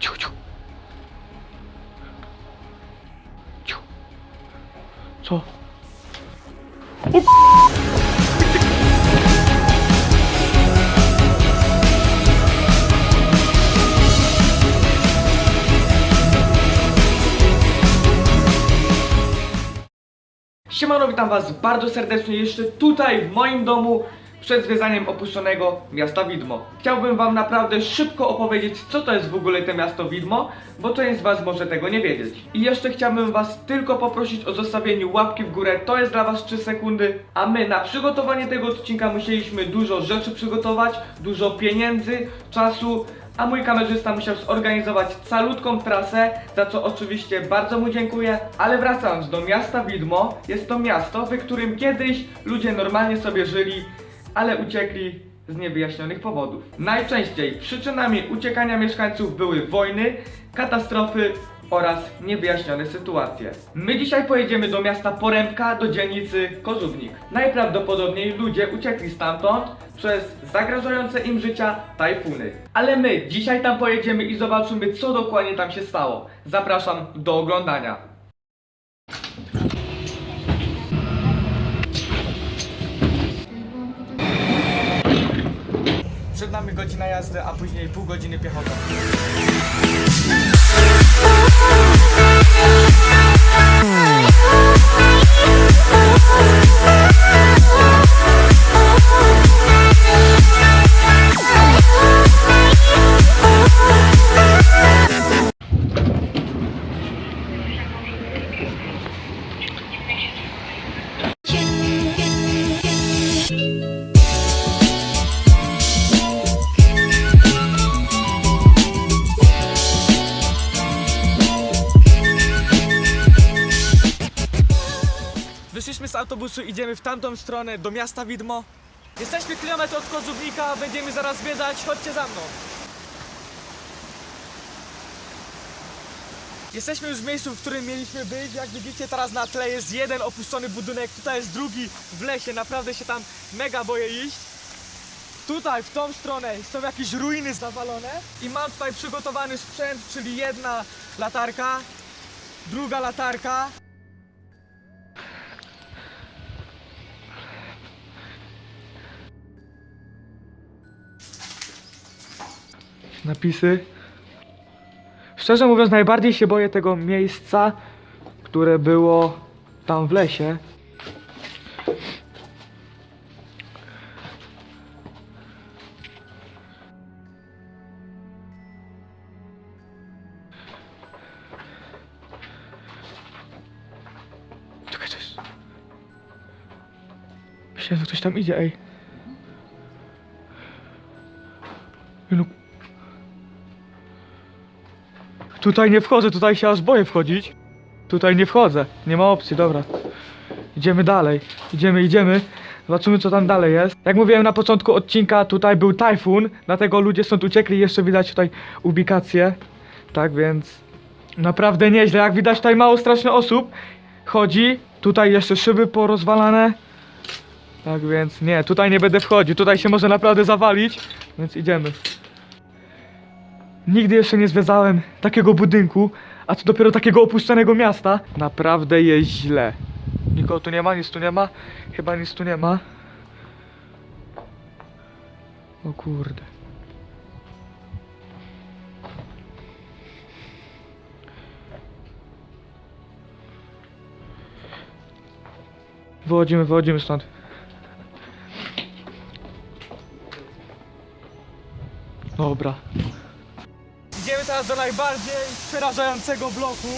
Ciu, ciu. Ciu. Co? Siemano, witam was bardzo serdecznie jeszcze tutaj w moim domu przed zwiedzaniem opuszczonego miasta Widmo. Chciałbym wam naprawdę szybko opowiedzieć co to jest w ogóle to miasto Widmo, bo część z was może tego nie wiedzieć. I jeszcze chciałbym was tylko poprosić o zostawienie łapki w górę, to jest dla was 3 sekundy, a my na przygotowanie tego odcinka musieliśmy dużo rzeczy przygotować, dużo pieniędzy, czasu, a mój kamerzysta musiał zorganizować calutką trasę, za co oczywiście bardzo mu dziękuję. Ale wracając do miasta Widmo, jest to miasto, w którym kiedyś ludzie normalnie sobie żyli, ale uciekli z niewyjaśnionych powodów. Najczęściej przyczynami uciekania mieszkańców były wojny, katastrofy oraz niewyjaśnione sytuacje. My dzisiaj pojedziemy do miasta Porębka, do dzielnicy Kozubnik. Najprawdopodobniej ludzie uciekli stamtąd przez zagrażające im życia tajfuny. Ale my dzisiaj tam pojedziemy i zobaczymy co dokładnie tam się stało. Zapraszam do oglądania. Przed nami godzina jazdy, a później pół godziny piechotą. Autobusu, idziemy w tamtą stronę do miasta Widmo. Jesteśmy kilometr od Kozubnika, będziemy zaraz zwiedzać, chodźcie za mną. Jesteśmy już w miejscu, w którym mieliśmy być. Jak widzicie teraz na tle jest jeden opuszczony budynek, tutaj jest drugi w lesie, naprawdę się tam mega boję iść. Tutaj, w tą stronę są jakieś ruiny zawalone i mam tutaj przygotowany sprzęt, czyli jedna latarka, druga latarka, napisy. Szczerze mówiąc, najbardziej się boję tego miejsca, które było tam w lesie. Czekaj, coś. Myślę, że ktoś tam idzie. Ej, Tutaj nie wchodzę, tutaj się aż boję wchodzić. Tutaj nie wchodzę, nie ma opcji, dobra. Idziemy dalej, idziemy, idziemy. Zobaczymy co tam dalej jest. Jak mówiłem na początku odcinka, tutaj był tajfun, dlatego ludzie stąd uciekli. Jeszcze widać tutaj ubikację. Tak więc naprawdę nieźle. Jak widać tutaj mało strasznie osób chodzi. Tutaj jeszcze szyby porozwalane. Tak więc nie, tutaj nie będę wchodził. Tutaj się może naprawdę zawalić, więc idziemy. Nigdy jeszcze nie zwiedzałem takiego budynku, a co dopiero takiego opuszczonego miasta. Naprawdę jest źle. Nikogo tu nie ma, nic tu nie ma. Chyba nic tu nie ma. O kurde. Wychodzimy, wychodzimy stąd. Dobra. Do najbardziej przerażającego bloku.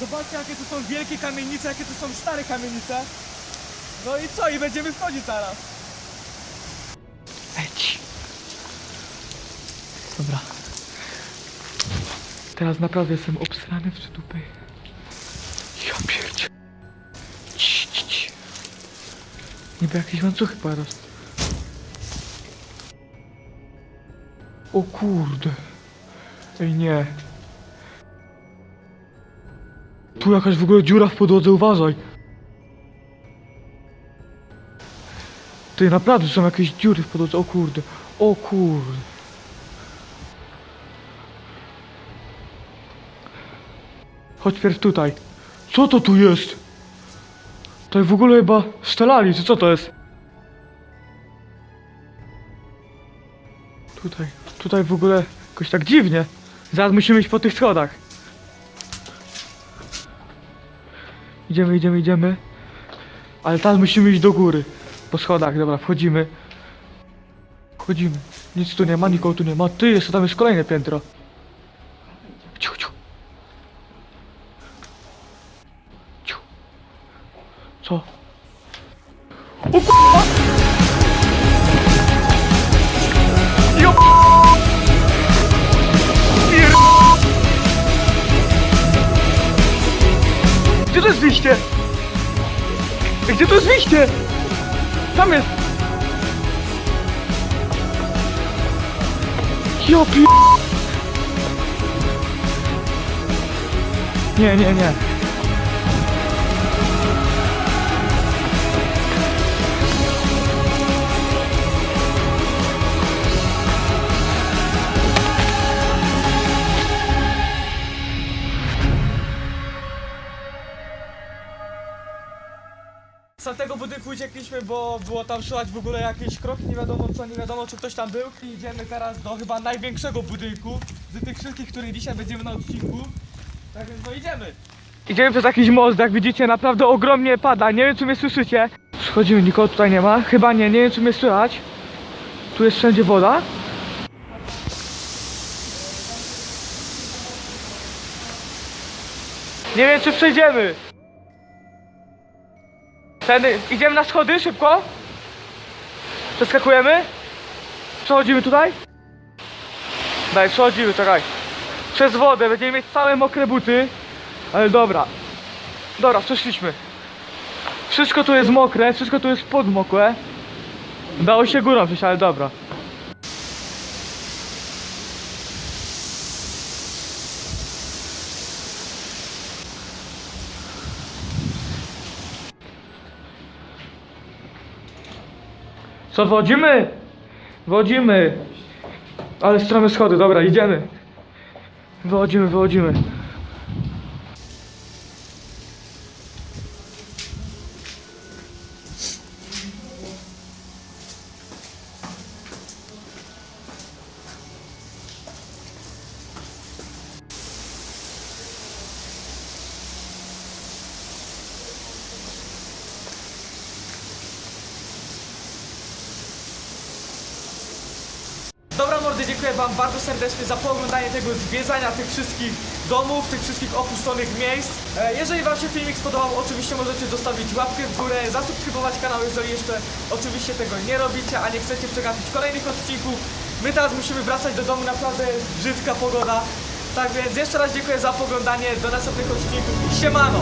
Zobaczcie jakie tu są wielkie kamienice, jakie tu są stare kamienice. No i co? I będziemy wchodzić zaraz. Eć. Dobra. Teraz naprawdę jestem obsrany w dupy. Ja pierdzie. Niby jakieś łańcuchy pojadą. O kurde. Ej nie. Tu jakaś w ogóle dziura w podłodze, uważaj. Ty naprawdę są jakieś dziury w podłodze, o kurde. O kurde. Chodź pierw tutaj. Co to tu jest? To w ogóle chyba szczelali, czy co to jest? Tutaj, tutaj w ogóle jakoś tak dziwnie. Zaraz musimy iść po tych schodach. Idziemy, idziemy, idziemy. Ale teraz musimy iść do góry. Po schodach, dobra, wchodzimy. Wchodzimy. Nic tu nie ma, nikogo tu nie ma. Ty, jeszcze tam jest kolejne piętro. Jest wyjście? Gdzie to jest wyjście? Tam jest! Ja pi... Nie, nie, nie. Z tamtego budynku uciekliśmy, bo było tam słychać w ogóle jakiś krok, nie wiadomo co, nie wiadomo czy ktoś tam był. I idziemy teraz do chyba największego budynku z tych wszystkich, które dzisiaj będziemy na odcinku. Tak więc no idziemy. Idziemy przez jakiś most, jak widzicie naprawdę ogromnie pada, nie wiem czy mnie słyszycie. Schodzimy, nikogo tutaj nie ma, chyba nie, nie wiem czy mnie słychać. Tu jest wszędzie woda. Nie wiem czy przejdziemy. Ten, idziemy na schody szybko. Przeskakujemy. Przechodzimy tutaj. Daj, przechodzimy, czekaj. Przez wodę, będziemy mieć całe mokre buty. Ale dobra. Dobra, przeszliśmy. Wszystko tu jest mokre, wszystko tu jest podmokłe. Dało się górą przejść, ale dobra. Co, wodzimy? Wodzimy. Ale strome schody, dobra, idziemy. Wychodzimy, wychodzimy. Mordy, dziękuję wam bardzo serdecznie za pooglądanie tego zwiedzania tych wszystkich domów, tych wszystkich opuszczonych miejsc. E, jeżeli wam się filmik spodobał, oczywiście możecie zostawić łapkę w górę, zasubskrybować kanał, jeżeli jeszcze oczywiście tego nie robicie, a nie chcecie przegapić kolejnych odcinków. My teraz musimy wracać do domu, naprawdę brzydka pogoda. Tak więc jeszcze raz dziękuję za poglądanie, do następnych odcinków siemano!